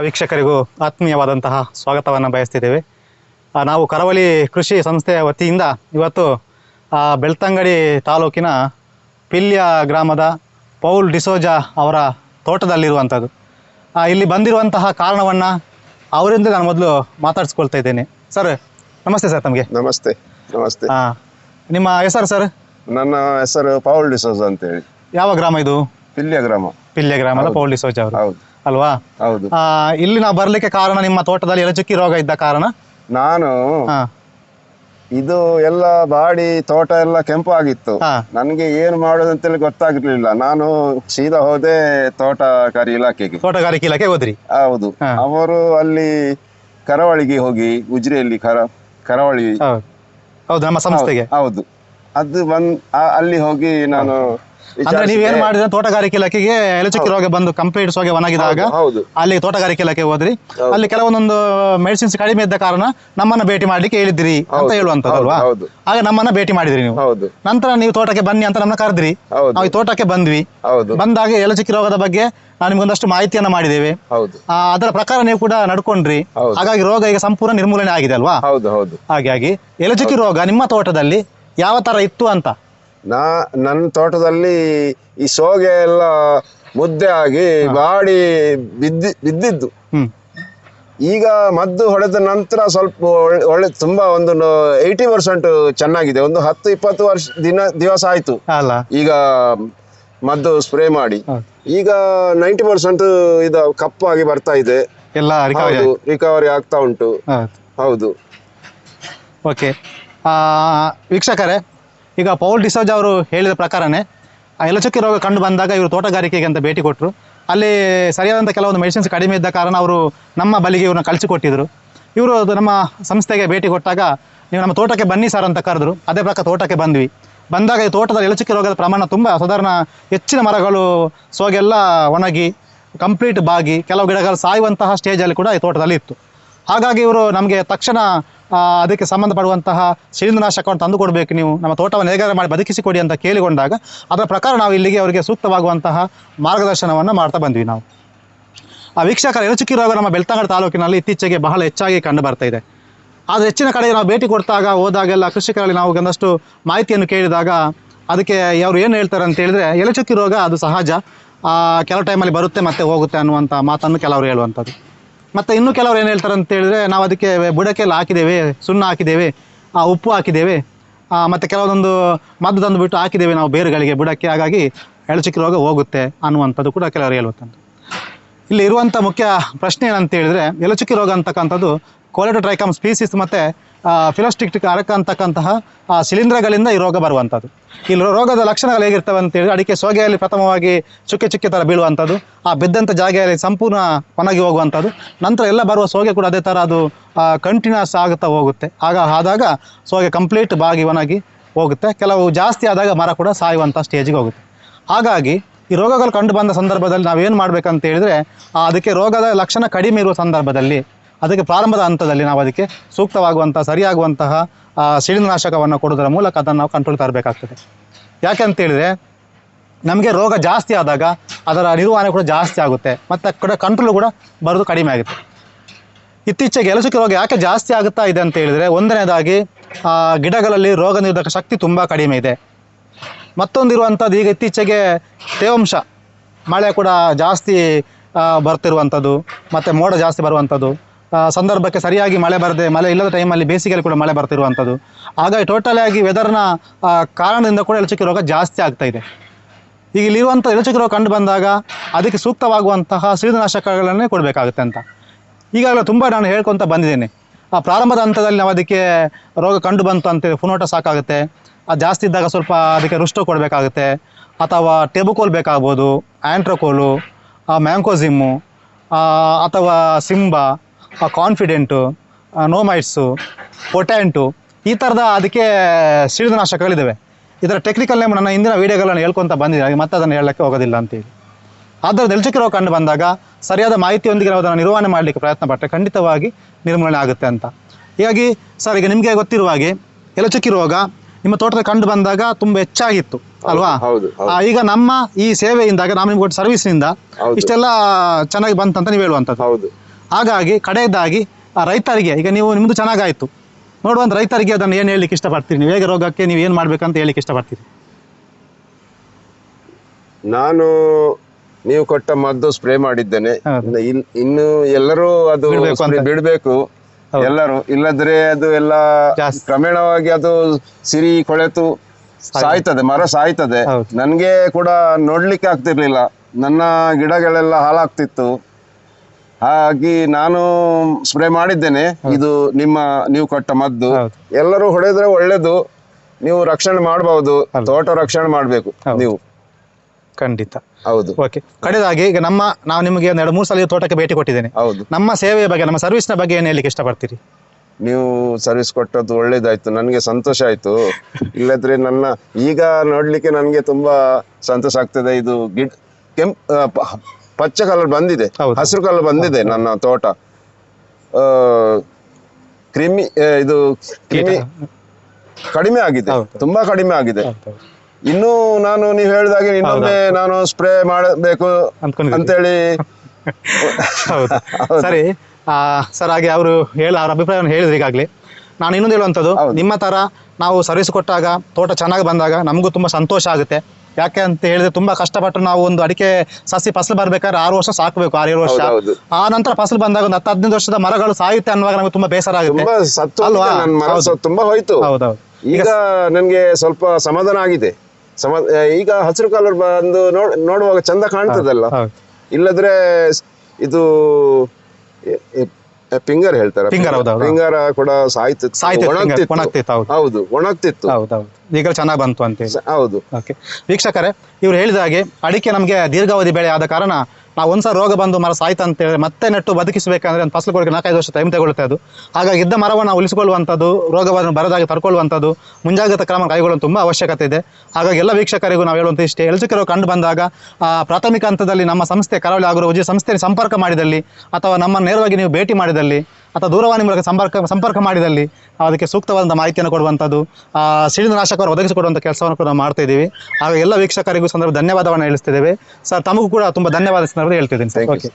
ವೀಕ್ಷಕರಿಗೂ ಆತ್ಮೀಯವಾದಂತಹ ಸ್ವಾಗತವನ್ನು ಬಯಸ್ತಿದ್ದೇವೆ. ನಾವು ಕರಾವಳಿ ಕೃಷಿ ಸಂಸ್ಥೆಯ ವತಿಯಿಂದ ಇವತ್ತು ಬೆಳ್ತಂಗಡಿ ತಾಲೂಕಿನ ಪಿಲ್ಯ ಗ್ರಾಮದ ಪೌಲ್ ಡಿಸೋಜ ಅವರ ತೋಟದಲ್ಲಿರುವಂಥದ್ದು. ಇಲ್ಲಿ ಬಂದಿರುವಂತಹ ಕಾರಣವನ್ನು ಅವರಿಂದ ನಾನು ಮೊದಲು ಮಾತಾಡಿಸ್ಕೊಳ್ತಾ ಇದ್ದೇನೆ. ಸರ್ ನಮಸ್ತೆ ಸರ್ ತಮಗೆ. ನಮಸ್ತೆ ನಮಸ್ತೆ. ಹಾಂ ನಿಮ್ಮ ಹೆಸರು ಸರ್? ನನ್ನ ಹೆಸರು ಪೌಲ್ ಡಿಸೋಜ ಅಂತೇಳಿ. ಯಾವ ಗ್ರಾಮ ಇದು? ಪಿಲ್ಯ ಗ್ರಾಮ. ಪಿಲ್ಯ ಗ್ರಾಮ ಅಲ್ಲ ಪೌಲ್ ಡಿಸೋಜ ಅವರು. ಹೌದು. ಅಲ್ವಾ? ಹೌದು. ಆ, ಇಲ್ಲಿ ನಾವು ಬರ್ಲಿಕ್ಕೆ ಕಾರಣ ನಿಮ್ಮ ತೋಟದಲ್ಲಿ ಎಲಚುಕ್ಕಿ ರೋಗ ಇದ್ದ ಕಾರಣ? ನಾನು ಹಾಂ. ಇದು ಎಲ್ಲ ಬಾಡಿ ತೋಟ ಎಲ್ಲ ಕೆಂಪು ಆಗಿತ್ತು. ನನ್ಗೆ ನನಗೆ ಏನು ಮಾಡೋದಂತೇಳಿ ಗೊತ್ತಾಗಿರ್ಲಿಲ್ಲ ನಾನು ಸೀದಾ ಹೋದೆ ತೋಟಗಾರಿ ಇಲಾಖೆಗೆ. ತೋಟಗಾರಿಕೆ ಇಲಾಖೆ ಹೋದ್ರಿ? ಹೌದು. ಹಾ. ಅವರು ಅಲ್ಲಿ ಕರಾವಳಿಗೆ ಹೋಗಿ ಉಜಿರೆಯಲ್ಲಿ ಕರ ಕರಾವಳಿ. ಹೌದು. ಹೌದು ನಮ್ಮ ಸಂಸ್ಥೆಗೆ. ಹೌದು. ಅದು ಬಂದ್ ಆ- ಅಲ್ಲಿ ಹೋಗಿ ನಾನು ಅಂದ್ರೆ ನೀವ್ ಏನ್ ಮಾಡಿದ್ರೆ ತೋಟಗಾರಿಕೆ ಇಲಾಖೆಗೆ ಎಲಚುಕ್ಕಿ ರೋಗ ಬಂದು ಕಂಪ್ಲೀಟ್ ಹೋಗಿ ಒಣಗಿದಾಗ ಹೌದು ಅಲ್ಲಿ ತೋಟಗಾರಿಕೆ ಇಲಾಖೆ ಹೋದ್ರಿ. ಅಲ್ಲಿ ಕೆಲವೊಂದೊಂದು ಮೆಡಿಸಿನ್ಸ್ ಕಡಿಮೆ ಇದ್ದ ಕಾರಣ ನಮ್ಮನ್ನ ಭೇಟಿ ಮಾಡ್ಲಿಕ್ಕೆ ಹೇಳಿದ್ರಿ ಅಂತ ಹೇಳುವಂತದಲ್ವಾ ಹೌದು ಆಗ ನಮ್ಮನ್ನ ಭೇಟಿ ಮಾಡಿದ್ರಿ ನೀವು. ಹೌದು. ನಂತರ ನೀವು ತೋಟಕ್ಕೆ ಬನ್ನಿ ಅಂತ ನಮ್ಮನ್ನ ಕರೆದ್ರಿ. ಹೌದು. ನಾವು ಈ ತೋಟಕ್ಕೆ ಬಂದ್ವಿ. ಹೌದು. ಬಂದಾಗ ಎಲಚುಕ್ಕಿ ರೋಗದ ಬಗ್ಗೆ ನಾವು ನಿಮ್ಗೊಂದಷ್ಟು ಮಾಹಿತಿಯನ್ನ ಮಾಡಿದ್ದೇವೆ. ಹೌದು. ಆ, ಅದರ ಪ್ರಕಾರ ನೀವು ಕೂಡ ನಡ್ಕೊಂಡ್ರಿ. ಹೌದು. ಹಾಗಾಗಿ ರೋಗ ಈಗ ಸಂಪೂರ್ಣ ನಿರ್ಮೂಲನೆ ಆಗಿದೆ ಅಲ್ವಾ? ಹೌದು ಹೌದು. ಹಾಗಾಗಿ ಎಲಚುಕ್ಕಿ ರೋಗ ನಿಮ್ಮ ತೋಟದಲ್ಲಿ ಯಾವ ತರ ಇತ್ತು ಅಂತ ನಾ ನನ್ನ ತೋಟದಲ್ಲಿ ಈ ಸೋಗೆ ಎಲ್ಲ ಮುದ್ದೆ ಆಗಿ ಬಾಡಿ ಬಿದ್ದಿ ಬಿದ್ದಿದ್ದು. ಈಗ ಮದ್ದು ಹೊಡೆದ ನಂತರ ಸ್ವಲ್ಪ ಒಳ್ಳೆ- ತುಂಬಾ ಒಂದು ಏಯ್ಟಿ ಪರ್ಸೆಂಟ್ ಚೆನ್ನಾಗಿದೆ. ಒಂದು ಹತ್ತು ಇಪ್ಪತ್ತು ವರ್ಷ ದಿನ ದಿವಸ ಆಯ್ತು. ಈಗ ಮದ್ದು ಸ್ಪ್ರೇ ಮಾಡಿ. ಈಗ ನೈಂಟಿ ಪರ್ಸೆಂಟ್ ಇದು ಕಪ್ಪಾಗಿ ಬರ್ತಾ ಇದೆ. ಎಲ್ಲ ರಿಕವರಿ ಆಗ್ತಾ ಉಂಟು. ಹೌದು. ಹೌದು. ಓಕೆ. ವೀಕ್ಷಕರೇ ಈಗ ಪೌಲ್ ಡಿಸೋಜ್ ಅವರು ಹೇಳಿದ ಪ್ರಕಾರನೇ, ಆ ಎಲಚುಕ್ಕಿ ರೋಗ ಕಂಡು ಬಂದಾಗ ಇವರು ತೋಟಗಾರಿಕೆಗೆ ಅಂತ ಭೇಟಿ ಕೊಟ್ಟರು ಅಲ್ಲಿ ಸರಿಯಾದಂಥ ಕೆಲವೊಂದು ಮೆಡಿಸಿನ್ಸ್ ಕಡಿಮೆ ಇದ್ದ ಕಾರಣ ಅವರು ನಮ್ಮ ಬಲಿಗೆ ಇವ್ರನ್ನ ಕಳಿಸಿಕೊಟ್ಟಿದ್ರು ಇವರು ನಮ್ಮ ಸಂಸ್ಥೆಗೆ ಭೇಟಿ ಕೊಟ್ಟಾಗ, ನೀವು ನಮ್ಮ ತೋಟಕ್ಕೆ ಬನ್ನಿ ಸರ್ ಅಂತ ಕರೆದ್ರು. ಅದೇ ಪ್ರಕಾರ ತೋಟಕ್ಕೆ ಬಂದ್ವಿ. ಬಂದಾಗ ಈ ತೋಟದ ಎಲಚುಕ್ಕಿ ರೋಗದ ಪ್ರಮಾಣ ತುಂಬ, ಸಾಧಾರಣ ಹೆಚ್ಚಿನ ಮರಗಳು, ಸೋಗೆಲ್ಲ ಒಣಗಿ ಕಂಪ್ಲೀಟ್ ಬಾಗಿ, ಕೆಲವು ಗಿಡಗಳು ಸಾಯುವಂತಹ ಸ್ಟೇಜಲ್ಲಿ ಕೂಡ ಈ ತೋಟದಲ್ಲಿ ಇತ್ತು. ಹಾಗಾಗಿ ಇವರು ನಮಗೆ ತಕ್ಷಣ ಅದಕ್ಕೆ ಸಂಬಂಧಪಡುವಂತಹ ಶಿಲೀಂಧ್ರನಾಶಕವನ್ನು ತಂದು ಕೊಡಬೇಕು ನೀವು. ನಮ್ಮ ತೋಟವನ್ನು ಹೇಗಾದರೂ ಮಾಡಿ ಬದುಕಿಸಿಕೊಡಿ ಅಂತ ಕೇಳಿಕೊಂಡಾಗ ಅದರ ಪ್ರಕಾರ ನಾವು ಇಲ್ಲಿಗೆ ಅವರಿಗೆ ಸೂಕ್ತವಾಗುವಂತಹ ಮಾರ್ಗದರ್ಶನವನ್ನು ಮಾಡ್ತಾ ಬಂದ್ವಿ ನಾವು. ಆ, ವೀಕ್ಷಕರ ಎಲಚುಕ್ಕಿ ರೋಗ ನಮ್ಮ ಬೆಳ್ತಂಗಡ ತಾಲೂಕಿನಲ್ಲಿ ಇತ್ತೀಚೆಗೆ ಬಹಳ ಹೆಚ್ಚಾಗಿ ಕಂಡು ಬರ್ತಾ ಇದೆ. ಆದರೆ ಹೆಚ್ಚಿನ ಕಡೆ ನಾವು ಭೇಟಿ ಕೊಡ್ತಾಗ, ಹೋದಾಗೆಲ್ಲ ಕೃಷಿಕರಲ್ಲಿ ನಾವು ಒಂದಷ್ಟು ಮಾಹಿತಿಯನ್ನು ಕೇಳಿದಾಗ ಅದಕ್ಕೆ ಅವರು ಏನು ಹೇಳ್ತಾರೆ ಅಂತ ಹೇಳಿದ್ರೆ ಎಲೆಚುಕ್ಕಿ ರೋಗ ಅದು ಸಹಜ. ಕೆಲವು ಟೈಮಲ್ಲಿ ಬರುತ್ತೆ ಮತ್ತೆ ಹೋಗುತ್ತೆ ಅನ್ನುವಂಥ ಮಾತನ್ನು ಕೆಲವರು ಹೇಳುವಂಥದ್ದು. ಮತ್ತು ಇನ್ನು ಕೆಲವರು ಏನು ಹೇಳ್ತಾರೆ ಅಂತ ಹೇಳಿದ್ರೆ, ನಾವು ಅದಕ್ಕೆ ಬುಡಕ್ಕೆಲ್ಲ ಹಾಕಿದ್ದೇವೆ, ಸುಣ್ಣ ಹಾಕಿದ್ದೇವೆ ಉಪ್ಪು ಹಾಕಿದ್ದೇವೆ ಮತ್ತು ಕೆಲವೊಂದೊಂದು ಮದ್ದು ತಂದುಬಿಟ್ಟು ಹಾಕಿದ್ದೇವೆ ನಾವು ಬೇರುಗಳಿಗೆ ಬುಡಕ್ಕೆ. ಹಾಗಾಗಿ ಎಳಚುಕ್ಕಿ ರೋಗ ಹೋಗುತ್ತೆ ಅನ್ನುವಂಥದ್ದು ಕೂಡ ಕೆಲವರು ಹೇಳುವಂಥದ್ದು ಇಲ್ಲಿ ಇರುವಂಥ ಮುಖ್ಯ ಪ್ರಶ್ನೆ ಏನಂತ ಹೇಳಿದ್ರೆ ಎಲಚುಕ್ಕಿ ರೋಗ ಅಂತಕ್ಕಂಥದ್ದು ಕೋಲೆಟೋಟ್ರೈಕಮ್ ಸ್ಪೀಸಿಸ್ ಮತ್ತು ಫಿಲೋಸ್ಟಿಕ್ಟಿಕ್ ಅರಕ ಅಂತಕ್ಕಂತಹ ಶಿಲೀಂಧ್ರಗಳಿಂದ ಈ ರೋಗ ಬರುವಂಥದ್ದು. ಈ ರೋಗದ ಲಕ್ಷಣಗಳು ಹೇಗಿರ್ತವೆ ಅಂತ ಹೇಳಿದ್ರೆ ಅಡಿಕೆ ಸೋಗೆಯಲ್ಲಿ ಪ್ರಥಮವಾಗಿ ಚುಕ್ಕೆ ಚುಕ್ಕೆ ಥರ ಬೀಳುವಂಥದ್ದು, ಆ ಬಿದ್ದಂಥ ಜಾಗೆಯಲ್ಲಿ ಸಂಪೂರ್ಣ ಒಣಗಿ ಹೋಗುವಂಥದ್ದು. ನಂತರ ಎಲ್ಲ ಬರುವ ಸೋಗೆ ಕೂಡ ಅದೇ ಥರ ಅದು ಕಂಟಿನ್ಯೂಸ್ ಆಗುತ್ತಾ ಹೋಗುತ್ತೆ. ಆಗ ಆದಾಗ ಸೋಗೆ ಕಂಪ್ಲೀಟ್ ಬಾಗಿ ಒಣಗಿ ಹೋಗುತ್ತೆ. ಕೆಲವು ಜಾಸ್ತಿ ಆದಾಗ ಮರ ಕೂಡ ಸಾಯುವಂಥ ಸ್ಟೇಜಿಗೆ ಹೋಗುತ್ತೆ. ಹಾಗಾಗಿ ಈ ರೋಗಗಳು ಕಂಡು ಬಂದ ಸಂದರ್ಭದಲ್ಲಿ ನಾವೇನು ಮಾಡಬೇಕಂತ ಹೇಳಿದ್ರೆ ಅದಕ್ಕೆ ರೋಗದ ಲಕ್ಷಣ ಕಡಿಮೆ ಇರುವ ಸಂದರ್ಭದಲ್ಲಿ ಅದಕ್ಕೆ ಪ್ರಾರಂಭದ ಹಂತದಲ್ಲಿ ನಾವು ಅದಕ್ಕೆ ಸೂಕ್ತವಾಗುವಂಥ ಸರಿಯಾಗುವಂತಹ ಆ, ಕೊಡೋದ್ರ ಮೂಲಕ ಅದನ್ನು ನಾವು ಕಂಟ್ರೋಲ್ ತರಬೇಕಾಗ್ತದೆ. ಯಾಕೆ ಅಂತ ಹೇಳಿದ್ರೆ ನಮಗೆ ರೋಗ ಜಾಸ್ತಿ ಆದಾಗ ಅದರ ನಿರ್ವಹಣೆ ಕೂಡ ಜಾಸ್ತಿ ಆಗುತ್ತೆ ಮತ್ತು ಕೂಡ ಕಂಟ್ರೋಲ್ ಕೂಡ ಬರೋದು ಕಡಿಮೆ ಆಗುತ್ತೆ. ಇತ್ತೀಚೆಗೆ ಎಲಚುಕ್ಕಿ ರೋಗ ಯಾಕೆ ಜಾಸ್ತಿ ಆಗುತ್ತಾ ಇದೆ ಅಂತ ಹೇಳಿದ್ರೆ ಒಂದನೇದಾಗಿ ಗಿಡಗಳಲ್ಲಿ ರೋಗ ನಿರೋಧಕ ಶಕ್ತಿ ತುಂಬ ಕಡಿಮೆ ಇದೆ. ಮತ್ತೊಂದು ಇರುವಂಥದ್ದು ಈಗ ಇತ್ತೀಚೆಗೆ ತೇವಾಂಶ ಮಳೆ ಕೂಡ ಜಾಸ್ತಿ ಬರ್ತಿರುವಂಥದ್ದು ಮತ್ತು ಮೋಡ ಜಾಸ್ತಿ ಬರುವಂಥದ್ದು ಸಂದರ್ಭಕ್ಕೆ ಸರಿಯಾಗಿ ಮಳೆ ಬರದೆ, ಮಳೆ ಇಲ್ಲದ ಟೈಮಲ್ಲಿ ಬೇಸಿಗೆಯಲ್ಲಿ ಕೂಡ ಮಳೆ ಬರ್ತಿರುವಂಥದ್ದು. ಹಾಗಾಗಿ ಟೋಟಲಿ ಆಗಿ ವೆದರ್ನ ಕಾರಣದಿಂದ ಕೂಡ ಎಲಚುಕ್ಕಿ ರೋಗ ಜಾಸ್ತಿ ಆಗ್ತಾ ಇದೆ. ಈಗ ಇಲ್ಲಿರುವಂಥ ಎಲಚುಕ್ಕಿ ರೋಗ ಕಂಡು ಬಂದಾಗ ಅದಕ್ಕೆ ಸೂಕ್ತವಾಗುವಂತಹ ಶಿಲೀಂಧ್ರನಾಶಕಗಳನ್ನೇ ಕೊಡಬೇಕಾಗುತ್ತೆ ಅಂತ. ಈಗಾಗಲೇ ತುಂಬ ನಾನು ಹೇಳ್ಕೊತ ಬಂದಿದ್ದೇನೆ. ಆ, ಪ್ರಾರಂಭದ ಹಂತದಲ್ಲಿ ನಾವು ಅದಕ್ಕೆ ರೋಗ ಕಂಡು ಬಂತು ಅಂತೇಳಿ ಫುನೋಟ ಸಾಕಾಗುತ್ತೆ. ಅದು ಜಾಸ್ತಿ ಇದ್ದಾಗ ಸ್ವಲ್ಪ ಅದಕ್ಕೆ ರುಷ್ಟು ಕೊಡಬೇಕಾಗುತ್ತೆ. ಅಥವಾ ಟೆಬುಕೋಲ್ ಬೇಕಾಗ್ಬೋದು ಆ್ಯಂಟ್ರೋಕೋಲು ಮ್ಯಾಂಕೋಸಿಮ್ಮು ಅಥವಾ ಸಿಂಬಾ ಕಾನ್ಫಿಡೆಂಟು ನೋಮೈಟ್ಸು ಪೊಟ್ಯಾಂಟು ಈ ಥರದ ಅದಕ್ಕೆ ಸಿಡಿದನಾಶಕಗಳಿದ್ದಾವೆ ಇದರ ಟೆಕ್ನಿಕಲ್ ನೇಮ್ ನನ್ನ ಹಿಂದಿನ ವೀಡಿಯೋಗಳನ್ನು ಹೇಳ್ಕೊತ ಬಂದಿದ್ದೀನಿ ಮತ್ತೆ ಅದನ್ನು ಹೇಳೋಕ್ಕೆ ಹೋಗೋದಿಲ್ಲ ಅಂತೇಳಿ ಆದ್ದರಿಂದ ಎಲಚುಕ್ಕಿ ರೋಗ ಕಂಡು ಬಂದಾಗ ಸರಿಯಾದ ಮಾಹಿತಿಯೊಂದಿಗೆ ನಾವು ಅದನ್ನು ನಿರ್ವಹಣೆ ಮಾಡಲಿಕ್ಕೆ ಪ್ರಯತ್ನ ಪಟ್ಟರೆ ಖಂಡಿತವಾಗಿ ನಿರ್ಮೂಲನೆ ಆಗುತ್ತೆ ಅಂತ. ಹೀಗಾಗಿ ಸರ್ ಈಗ ನಿಮಗೆ ಗೊತ್ತಿರುವ ಹಾಗೆ ಎಲಚಕ್ಕಿ ರೋಗ ನಿಮ್ಮ ತೋಟದಲ್ಲಿ ಕಂಡು ಬಂದಾಗ ತುಂಬ ಹೆಚ್ಚಾಗಿತ್ತು ಅಲ್ವಾ? ಈಗ ನಮ್ಮ ಈ ಸೇವೆಯಿಂದಾಗ ನಾವು ನಿಮ್ಗೆ ಕೊಟ್ಟ ಸರ್ವಿಸ್ನಿಂದ. ಇಷ್ಟೆಲ್ಲ ಚೆನ್ನಾಗಿ ಬಂತಂತ ನೀವು ಹೇಳುವಂಥದ್ದು. ಹೌದು. ಹಾಗಾಗಿ ಕಡೆಯದಾಗಿ ಆ ರೈತರಿಗೆ ಈಗ ನೀವು ನಿಮ್ಮದು ಚೆನ್ನಾಗಾಯಿತು. ನೋಡುವಂಥ ರೈತರಿಗೆ ಅದನ್ನು ಏನು ಹೇಳಲಿಕ್ಕೆ ಇಷ್ಟಪಡ್ತೀರಿ? ನೀವು ಹೇಗೆ ರೋಗಕ್ಕೆ ನೀವು ಏನು ಮಾಡಬೇಕಂತ ಹೇಳಲಿಕ್ಕೆ ಇಷ್ಟಪಡ್ತೀರಿ? ನಾನು ನೀವು ಕೊಟ್ಟ ಮದ್ದು ಸ್ಪ್ರೇ ಮಾಡಿದ್ದೇನೆ. ಇನ್ನು- ಇನ್- ಇನ್ನು ಎಲ್ಲರೂ ಅದು ಬಿಡ್ಬೇಕು. ಎಲ್ಲರೂ. ಇಲ್ಲದ್ರೆ ಅದು ಎಲ್ಲ. ಕ್ರಮೇಣವಾಗಿ ಅದು ಸಿರಿ ಕೊಳೆತು ಸಾಯ್ತದೆ. ಮರ ಸಾಯ್ತದೆ. ನನ್ಗೆ ಕೂಡ ನೋಡ್ಲಿಕ್ಕೆ ಆಗ್ತಿರ್ಲಿಲ್ಲ. ನನ್ನ ಗಿಡಗಳೆಲ್ಲ ಹಾಳಾಗ್ತಿತ್ತು. ಹಾಗಾಗಿ ನಾನು ಸ್ಪ್ರೇ ಮಾಡಿದ್ದೇನೆ. ಇದು ನಿಮ್ಮ ನೀವು ಕೊಟ್ಟ ಮದ್ದು. ಎಲ್ಲರೂ ಹೊಡೆದ್ರೆ ಒಳ್ಳೇದು. ನೀವು ರಕ್ಷಣೆ ಮಾಡಬಹುದು ತೋಟ ರಕ್ಷಣೆ ಮಾಡಬೇಕು ನೀವು. ಖಂಡಿತ. ಹೌದು. ಓಕೆ. ಕಡೆದಾಗಿ ಈಗ ನಮ್ಮ ನಾವು ನಿಮಗೆ ಒಂದು ಎರಡು ಮೂರು ಸಲ ತೋಟಕ್ಕೆ ಭೇಟಿ ಕೊಟ್ಟಿದ್ದೇನೆ. ಹೌದು. ನಮ್ಮ ಸೇವೆಯ ಬಗ್ಗೆ ನಮ್ಮ ಸರ್ವಿಸ್ನ ಬಗ್ಗೆ ಏನು ಹೇಳಲಿಕ್ಕೆ ಇಷ್ಟಪಡ್ತೀರಿ? ನೀವು ಸರ್ವಿಸ್ ಕೊಟ್ಟದ್ದು ಒಳ್ಳೇದಾಯ್ತು. ನನಗೆ ಸಂತೋಷ ಆಯ್ತು. ಇಲ್ಲದ್ರೆ ನನ್ನ ಈಗ ನೋಡ್ಲಿಕ್ಕೆ ನನಗೆ ತುಂಬಾ ಸಂತೋಷ ಆಗ್ತದೆ. ಇದು ಗಿಡ್ ಕೆಂಪ್ ಪಚ್ಚ ಕಲರ್ ಬಂದಿದೆ ಹೌದು. ಹಸಿರು ಕಲರ್ ಬಂದಿದೆ ನನ್ನ ತೋಟ. ಆ, ಕ್ರಿಮಿ ಆ, ಇದು ಕ್ರಿಮಿ ಕಡಿಮೆ ಆಗಿದೆ ಹೌದು. ತುಂಬಾ ಕಡಿಮೆ ಆಗಿದೆ. ಇನ್ನು ನಾನು ನೀವು ಹೇಳಿದಾಗೆ ಇನ್ನೊಮ್ಮೆ ನಾನು ಸ್ಪ್ರೇ ಮಾಡಬೇಕು ಅಂದ್ಕೊಂಡಿದ್ದೀನಿ. ಅಂತೇಳಿ. ಹೌದು. ಸರಿ ಆ, ಸರ್ ಹಾಗೆ ಅವರು ಹೇಳ ಅವ್ರ ಅಭಿಪ್ರಾಯವನ್ನು ಹೇಳಿದ್ರು ಈಗಾಗಲೇ. ನಾನು ಇನ್ನೊಂದು ಹೇಳುವಂಥದ್ದು ನಿಮ್ಮ ತರ ನಾವು ಸರ್ವಿಸ್ ಕೊಟ್ಟಾಗ ತೋಟ ಚೆನ್ನಾಗಿ ಬಂದಾಗ ನಮಗೂ ತುಂಬಾ ಸಂತೋಷ ಆಗುತ್ತೆ. ಯಾಕೆ ಅಂತ ಹೇಳಿದ್ರೆ ತುಂಬಾ ಕಷ್ಟಪಟ್ಟು ನಾವು ಒಂದು ಅಡಿಕೆ ಸಸಿ ಫಸಲು ಬರ್ಬೇಕಾದ್ರೆ ಆರು ವರ್ಷ ಸಾಕಬೇಕು ಆರೇಳು ವರ್ಷ. ಹೌದೌದು. ಆ ನಂತರ ಫಸಲು ಬಂದಾಗ ಒಂದು ಹತ್ತು ಹದಿನೈದು ವರ್ಷದ ಮರಗಳು ಸಾಯುತ್ತೆ ಅನ್ನುವಾಗ ನಮಗೆ ತುಂಬಾ ಬೇಸರ ಆಗುತ್ತೆ. ತುಂಬಾ ಸತ್ತು ಅಲ್ವಾ? ಮರ ಹೌದು. ತುಂಬಾ ಹೋಯ್ತು. ಹೌದೌದು ಈಗ ನನ್ಗೆ ಸ್ವಲ್ಪ ಸಮಾಧಾನ ಆಗಿದೆ. ಸಮ ಈಗ ಹಸಿರು ಕಲರ್ ಬಂದು ನೋಡ್ ನೋಡುವಾಗ ಚಂದ ಕಾಣ್ತದಲ್ಲ. ಹೌದು ಇಲ್ಲದ್ರೆ ಸ್- ಇದು ಪಿಂಗರ್ ಹೇಳ್ತಾರೆ ಪಿಂಗರ್, ಹೌದು, ಹೌದು. ಪಿಂಗರ ಕೂಡ ಸಾಯ್ತಿತ್ತು ಸಾಯ್ತಿತ್ತು, ಪಿಂಗರ್, ಒಣಗ್ತಿತ್ತು. ಒಣಗ್ತಿತ್ತು, ಹೌದು. ಹೌದು ಒಣಗ್ತಿತ್ತು ಹೌದೌದು ಈಗ ಚೆನ್ನಾಗಿ ಬಂತು ಅಂತ ಸ- ಹೌದು ಓಕೆ ವೀಕ್ಷಕರೇ ಇವ್ರು ಹೇಳಿದ ಹಾಗೆ ಅಡಿಕೆ ನಮಗೆ ದೀರ್ಘಾವಧಿ ಬೆಳೆ ಆದ ಕಾರಣ ನಾವು ಒಂದ್ಸಲ ರೋಗ ಬಂದು ಮರ ಸಾಯ್ತು ಅಂತೇಳಿ ಮತ್ತೆ ನೆಟ್ಟು ಬದುಕಿಸಬೇಕಂದ್ರೆ ಒಂದು ಫಸಲು ಕೊಡಕ್ಕೆ ನಾಲ್ಕೈದು ವರ್ಷ ಟೈಮ್ ತಗೊಳ್ತಾ ಅದು. ಹಾಗಾಗಿ ಇದ್ದ ಮರವನ್ನು ಉಳಿಸಿಕೊಳ್ಳುವಂಥದ್ದು ರೋಗವನ್ನು ಬರದಾಗಿ ತಡ್ಕೊಳ್ಳುವಂಥದ್ದು, ಮುಂಜಾಗ್ರತಾ ಕ್ರಮ ಕೈಗೊಳ್ಳಲು ತುಂಬ ಅವಶ್ಯಕತೆ ಇದೆ. ಹಾಗಾಗಿ ಎಲ್ಲ ವೀಕ್ಷಕರಿಗೂ ನಾವು ಹೇಳುವಂಥ ಇಷ್ಟೇ ಎಲ್ಚಕ್ಕೆ ರೋಗ ಕಂಡು ಬಂದಾಗ ಪ್ರಾಥಮಿಕ ಹಂತದಲ್ಲಿ ನಮ್ಮ ಸಂಸ್ಥೆ ಕರಾವಳಿ ಆಗಿರುವ ಸಂಸ್ಥೆಯಲ್ಲಿ ಸಂಪರ್ಕ ಮಾಡಿದಲ್ಲಿ, ಅಥವಾ ನಮ್ಮನ್ನು ನೇರವಾಗಿ ನೀವು ಭೇಟಿ ಮಾಡಿದಲ್ಲಿ ಅಥವಾ ದೂರವಾಣಿ ಮೂಲಕ ಸಂಪರ್ಕ ಸಂಪರ್ಕ ಮಾಡಿದಲ್ಲಿ ಅದಕ್ಕೆ ಸೂಕ್ತವಾದಂಥ ಮಾಹಿತಿಯನ್ನು ಕೊಡುವಂಥದ್ದು ಆ, ಸಿಡಿನಾಶಕವನ್ನು ಒದಗಿಸಿಕೊಡುವಂಥ ಕೆಲಸವನ್ನು ಕೂಡ ಮಾಡ್ತಾ ಇದ್ದೀವಿ. ಹಾಗೆ ಎಲ್ಲ ವೀಕ್ಷಕರಿಗೂ ಸಂದರ್ಭ ಧನ್ಯವಾದವನ್ನು ಹೇಳಿಸ್ತಿದ್ದೇವೆ. ಸರ್ ತಮಗೂ ಕೂಡ ತುಂಬ ಧನ್ಯವಾದ ಸಂದರ್ಭ ಹೇಳ್ತಿದ್ದೀನಿ ಸರ್. ಓಕೆ